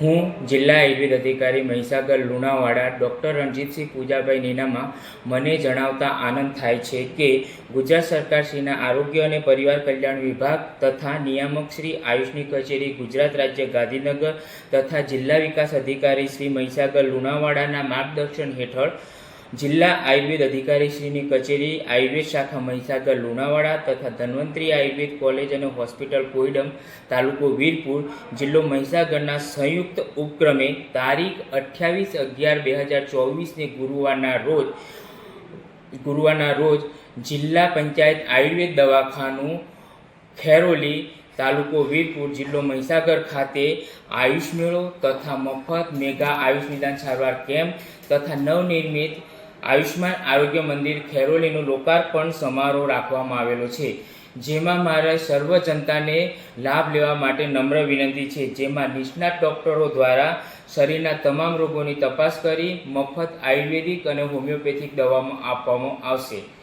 હું જિલ્લા આયુર્વેદ અધિકારી મહીસાગર લુણાવાડા ડૉક્ટર રણજીતસિંહ પૂજાભાઈ નીનામાં મને જણાવતા આનંદ થાય છે કે ગુજરાત સરકારશ્રીના આરોગ્ય અને પરિવાર કલ્યાણ વિભાગ તથા નિયામક શ્રી આયુષની કચેરી ગુજરાત રાજ્ય ગાંધીનગર તથા જિલ્લા વિકાસ અધિકારી શ્રી મહીસાગર લુણાવાડાના માર્ગદર્શન હેઠળ જિલ્લા આયુર્વેદ અધિકારીશ્રીની કચેરી, આયુર્વેદ શાખા મહીસાગર, લુણાવાડા તથા ધન્વંતરી આયુર્વેદ કોલેજ અને હોસ્પિટલ કોઈડમ તાલુકો વીરપુર જિલ્લો મહીસાગરના સંયુક્ત ઉપક્રમે તારીખ અઠ્યાવીસ અગિયાર બે હજાર ચોવીસને ગુરુવારના રોજ ગુરુવારના રોજ જિલ્લા પંચાયત આયુર્વેદ દવાખાનું ખેરોલી તાલુકો વીરપુર જિલ્લો મહીસાગર ખાતે આયુષ મેળો તથા મફત મેગા આયુષ નિદાન સારવાર કેમ્પ તથા નવનિર્મિત આયુષ્માન આરોગ્ય મંદિર ખેરોલીનું લોકાર્પણ સમારોહ રાખવામાં આવેલો છે. જેમાં મારા સર્વ જનતાને લાભ લેવા માટે નમ્ર વિનંતી છે. જેમાં નિષ્ણાત ડૉક્ટરો દ્વારા શરીરના તમામ રોગોની તપાસ કરી, મફત આયુર્વેદિક અને હોમિયોપેથિક દવામાં આપવામાં આવશે.